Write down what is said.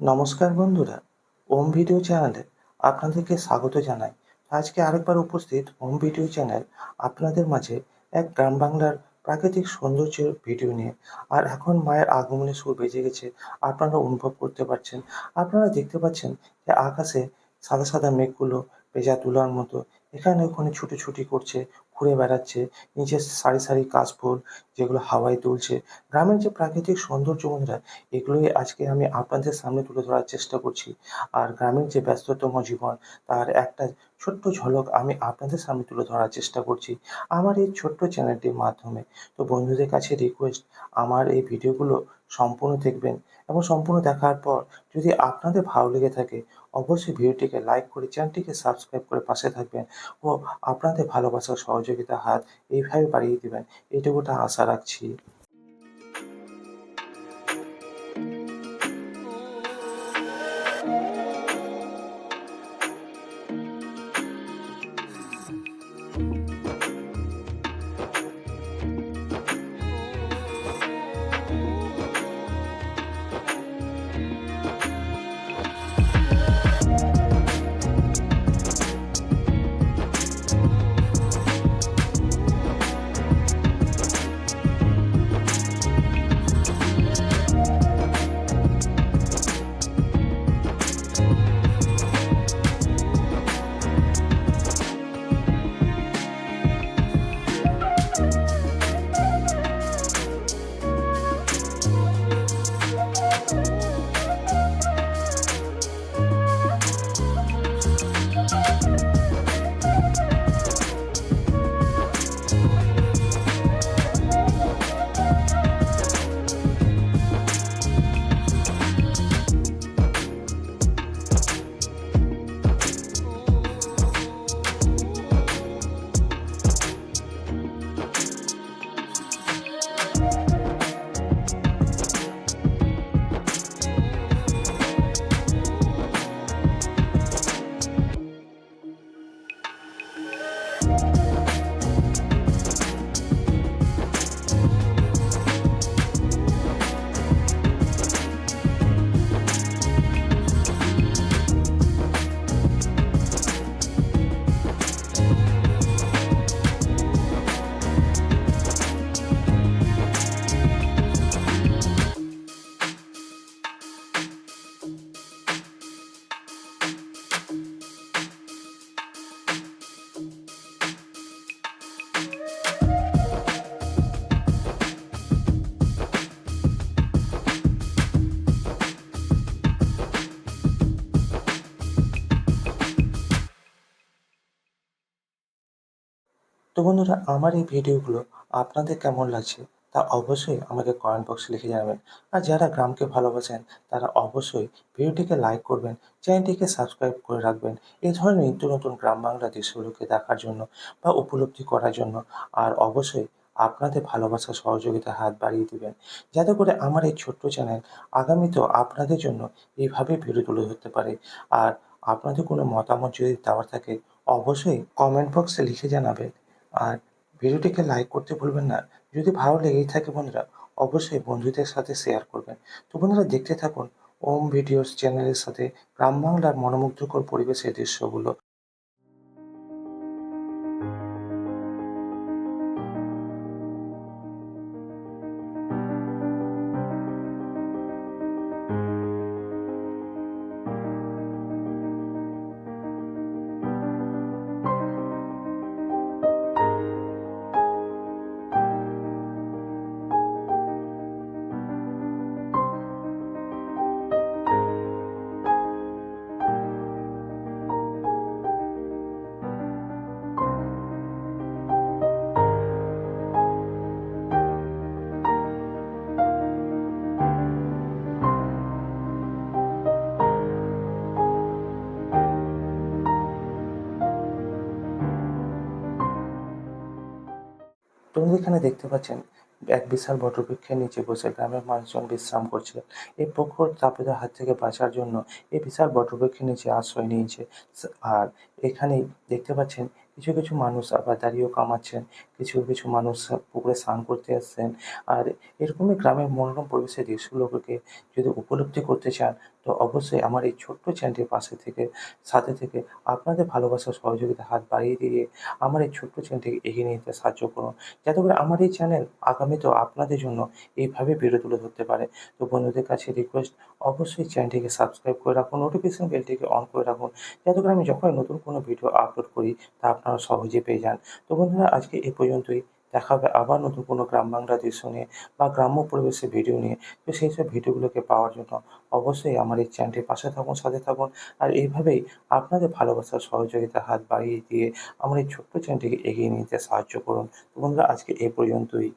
নমস্কার বন্ধুরা, ওম ভিডিও চ্যানেলে আপনাদেরকে স্বাগত জানাই। আজকে আরেকবার উপস্থিত ওম ভিডিও চ্যানেল আপনাদের মাঝে এক গ্রাম বাংলার প্রাকৃতিক সৌন্দর্যের ভিডিও নিয়ে। আর এখন মায়ের আগমনের সুর বেজে গেছে, আপনারা অনুভব করতে পারছেন। আপনারা দেখতে পাচ্ছেন যে আকাশে সাদা সাদা মেঘগুলো পেঁজা তুলার মতো, এখানে ওখানে ছুটোছুটি করছে ঘুরে বেড়াচ্ছে, নিচে সারি সারি কাশফুল যেগুলো হাওয়ায় তুলছে। গ্রামের যে প্রাকৃতিক সৌন্দর্য বন্ধুরা, এগুলোই আজকে আমি আপনাদের সামনে তুলে ধরার চেষ্টা করছি। আর গ্রামের যে ব্যস্ততম জীবন, তার একটা ছোট্ট ঝলক আমি আপনাদের সামনে তুলে ধরার চেষ্টা করছি আমার এই ছোট্ট চ্যানেলটির মাধ্যমে। তো বন্ধুদের কাছে রিকোয়েস্ট আমার এই ভিডিওগুলো সম্পূর্ণ দেখবেন এবং সম্পূর্ণ দেখার পর যদি আপনাদের ভালো লেগে থাকে, অবশ্যই ভিডিওটিকে লাইক করে চ্যানেলটিকে সাবস্ক্রাইব করে পাশে থাকবেন ও আপনাদের ভালোবাসার সহযোগিতা হাত এইভাবে বাড়িয়ে দেবেন। এইটুকুটা আশা রাখছি। তো বন্ধুরা, আমার এই ভিডিওগুলো আপনাদের কেমন লাগছে তা অবশ্যই আমাকে কমেন্ট বক্সে লিখে জানাবেন। আর যারা গ্রামকে ভালোবাসেন, তারা অবশ্যই ভিডিওটিকে লাইক করবেন, চ্যানেলটিকে সাবস্ক্রাইব করে রাখবেন। এই ধরনের নিত্য নতুন গ্রাম বাংলা দৃশ্যগুলোকে দেখার জন্য বা উপলব্ধি করার জন্য আর অবশ্যই আপনাদের ভালোবাসা সহযোগিতা হাত বাড়িয়ে দেবেন। যাতে করে আমার এই ছোট্ট চ্যানেল আগামীতেও আপনাদের জন্য এইভাবে ভিডিও তুলে ধরতে পারে। আর আপনাদের কোনো মতামত যদি দেওয়ার থাকে, অবশ্যই কমেন্ট বক্সে লিখে জানাবেন। আর ভিডিওটিকে লাইক করতে ভুলবেন না। যদি ভালো লেগেই থাকে বন্ধুরা, অবশ্যই বন্ধুদের সাথে শেয়ার করবেন। তো বন্ধুরা, দেখতে থাকুন ওম ভিডিওস চ্যানেলের সাথে গ্রাম বাংলার মনোমুগ্ধকর পরিবেশের দৃশ্যগুলো। তোমরা এখানে দেখতে পাচ্ছেন এক বিশাল বটবৃক্ষের নিচে বসে গ্রামের মানুষজন বিশ্রাম করছিলেন এই প্রখর তাপের হাত থেকে বাঁচার জন্য এই বিশাল বটবৃক্ষের নিচে আশ্রয় নিয়েছে। আর এখানে দেখতে পাচ্ছেন কিছু কিছু মানুষ আবার দাঁড়িয়েও কামাচ্ছেন, কিছু কিছু মানুষ পুকুরে স্নান করতে আসছেন। আর এরকমই গ্রামের মনোরম পরিবেশের দৃশ্যগুলোকে যদি উপলব্ধি করতে চান, তো অবশ্যই আমার এই ছোট্ট চ্যানেলটির পাশে থেকে, সাথে থেকে আপনাদের ভালোবাসা সহযোগিতা হাত বাড়িয়ে দিয়ে আমার এই ছোট্ট চ্যানেলটিকে এগিয়ে নিয়ে যেতে সাহায্য করুন। যাতে করে আমার এই চ্যানেল আগামীতেও আপনাদের জন্য এইভাবে ভিডিও তুলে ধরতে পারে। তো বন্ধুদের কাছে রিকোয়েস্ট অবশ্যই চ্যানেলটিকে সাবস্ক্রাইব করে রাখুন নোটিফিকেশন বেলটিকে অন করে রাখুন। যাতে করে আমি যখন নতুন কোনো ভিডিও আপলোড করি, তা আপনারা সহজে পেয়ে যান। তো বন্ধুরা, আজকে এ পর্যন্তই। দেখা হবে আবার নতুন কোনো গ্রাম বাংলা দৃশ্য নিয়ে বা গ্রাম্য পরিবেশের ভিডিও নিয়ে। তো সেই সব ভিডিওগুলোকে পাওয়ার জন্য অবশ্যই আমার এই চ্যানেলটির পাশে থাকুন, সাথে থাকুন। আর এইভাবেই আপনাদের ভালোবাসার সহযোগিতা হাত বাড়িয়ে দিয়ে আমার এই ছোট্ট চ্যানেলটিকে এগিয়ে নিতে সাহায্য করুন। তো বন্ধুরা, আজকে এ পর্যন্তই।